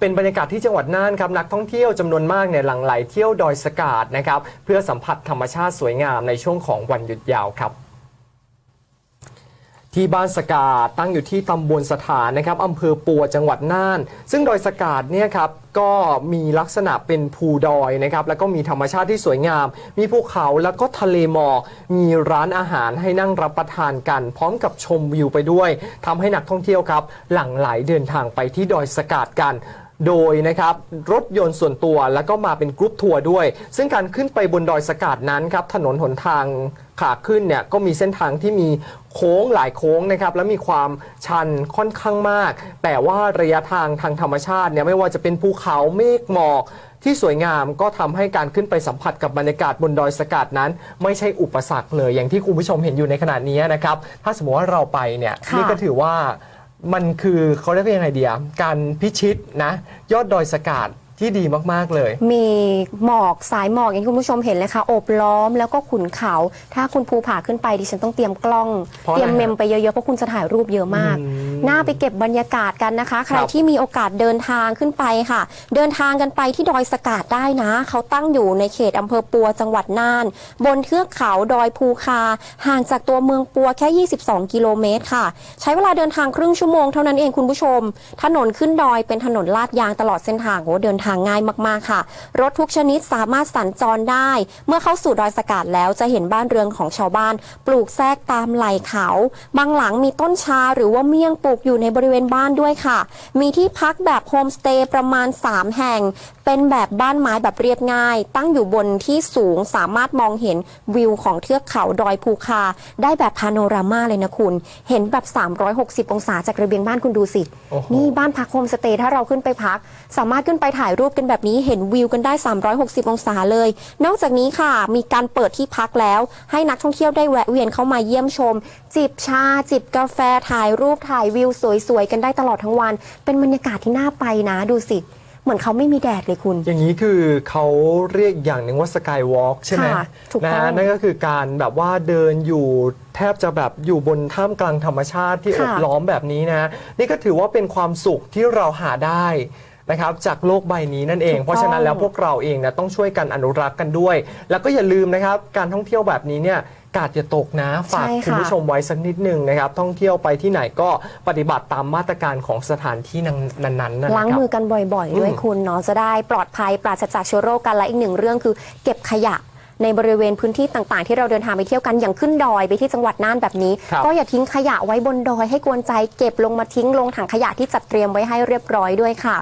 เป็นบรรยากาศที่จังหวัดน่านครับนักท่องเที่ยวจำนวนมากเนี่ยหลั่งไหลเที่ยวดอยสกาดนะครับเพื่อสัมผัสธรรมชาติสวยงามในช่วงของวันหยุดยาวครับที่บ้านสกาดตั้งอยู่ที่ตำบลสถานนะครับอำเภอปัวจังหวัดน่าน ซึ่งดอยสกาดเนี่ยครับก็มีลักษณะเป็นภูดอยนะครับแล้วก็มีธรรมชาติที่สวยงาม มีภูเขาแล้วก็ทะเลหมอกมีร้านอาหารให้นั่งรับประทานกัน พร้อมกับชมวิวไปด้วยทำให้นักท่องเที่ยวครับ หลั่งไหลเดินทางไปที่ดอยสกาดกัน โดยนะครับรถยนต์ส่วนตัวแล้วก็มาเป็นกรุ๊ปทัวร์ด้วย ซึ่งการขึ้นไปบนดอยสกาดนั้นครับถนนหนทางขาขึ้นเนี่ยก็มีเส้นทางที่มีโค้งหลายโค้งนะครับและมีความชันค่อนข้างมาก แต่ว่าระยะทางทางธรรมชาติเนี่ยไม่ว่าจะเป็นภูเขาเมฆหมอกที่สวยงามก็ทำให้การขึ้นไปสัมผัสกับบรรยากาศบนดอยสกาดนั้น ไม่ใช่อุปสรรคเลยอย่างที่คุณผู้ชมเห็นอยู่ในขณะนี้นะครับ ถ้าสมมติว่าเราไปเนี่ยนี่ก็ถือว่า มันคือเขาเรียกว่ายังไงเดียการพิชิตนะ ยอดดอยสกาดที่ดีมาก ๆ เลย มีหมอกสายหมอกอย่างที่คุณผู้ชมเห็นเลยค่ะโอบล้อมแล้วก็ขุนเขา ถ้าคุณภูผาขึ้นไปดิฉันต้องเตรียมกล้อง เพราะอะไรเตรียมเมมไปเยอะๆเพราะคุณจะถ่ายรูปเยอะมาก อืม น่าไปเก็บบรรยากาศกันนะคะ ใครครับที่มีโอกาสเดินทางขึ้นไปค่ะ เดินทางกันไปที่ดอยสกาดได้นะ เขาตั้งอยู่ในเขตอำเภอปัวจังหวัดน่าน บนเทือกเขาดอยภูคา ห่างจากตัวเมืองปัวแค่ 22 กิโลเมตรค่ะ ใช้เวลาเดินทางครึ่งชั่วโมงเท่านั้นเองคุณผู้ชม ถนนขึ้นดอยเป็นถนนลาดยางตลอดเส้นทางโอ้เดินทางง่ายมากๆค่ะ รถทุกชนิดสามารถสัญจรได้ เมื่อเข้าสู่ดอยสกาดแล้วจะเห็นบ้านเรือนของชาวบ้าน ปลูกแทรกตามไหล่เขา บางหลังมีต้นชาหรือว่าเมี่ยงปลูกอยู่ในบริเวณบ้านด้วยค่ะ มีที่พักแบบโฮมสเตย์ประมาณ 3 แห่ง เป็นแบบบ้านไม้แบบเรียบง่าย ตั้งอยู่บนที่สูงสามารถมองเห็นวิวของเทือกเขาดอยภูคา ได้แบบพาโนรามาเลยนะคุณ เห็นแบบ 360 องศาจากระเบียงบ้านคุณดูสิโอ้โหนี่บ้านพักโฮมสเตย์ถ้าเราขึ้นไปพัก สามารถขึ้นไปถ่ายรูปกันแบบนี้เห็นวิวกันได้ 360 องศาเลย นอกจากนี้ค่ะมีการเปิดที่พักแล้ว ให้นักท่องเที่ยวได้แวะเวียนเข้ามาเยี่ยมชม จิบชาจิบกาแฟถ่ายรูปถ่ายวิวสวยๆ กันได้ตลอดทั้งวัน เป็นบรรยากาศที่น่าไปนะดูสิ เหมือนเขาไม่มีแดดเลยคุณ อย่างนี้คือเขาเรียกอย่างหนึ่งว่าสกายวอล์กใช่ไหมค่ะถูกต้องนะฮะนั่นก็คือการแบบว่าเดินอยู่แทบจะแบบอยู่บนท่ามกลางธรรมชาติที่โอค่ะ บล้อมแบบนี้นะ นี่ก็ถือว่าเป็นความสุขที่เราหาได้นะครับจากโลกใบนี้นั่นเอง ถูกต้อง เพราะฉะนั้นแล้วพวกเราเองนะต้องช่วยกันอนุรักษ์กันด้วย แล้วก็อย่าลืมนะครับ การท่องเที่ยวแบบนี้เนี่ย กาดอย่าตกนะ ฝากใช่ค่ะ คุณผู้ชมไว้สักนิดหนึ่งนะครับ ท่องเที่ยวไปที่ไหนก็ปฏิบัติตามมาตรการของสถานที่นั้นๆนะครับล้างมือกันบ่อยๆด้วยอืมคุณเนาะจะได้ปลอดภัยปราศจากเชื้อโรคกันและอีกหนึ่งเรื่องคือ เก็บขยะในบริเวณพื้นที่ต่างๆ ที่เราเดินทางไปเที่ยวกันอย่างขึ้นดอยไปที่จังหวัดน่านแบบนี้ ครับ ก็อย่าทิ้งขยะไว้บนดอยให้กวนใจเก็บลงมาทิ้งลงถังขยะที่จัดเตรียมไว้ให้เรียบร้อยด้วยค่ะ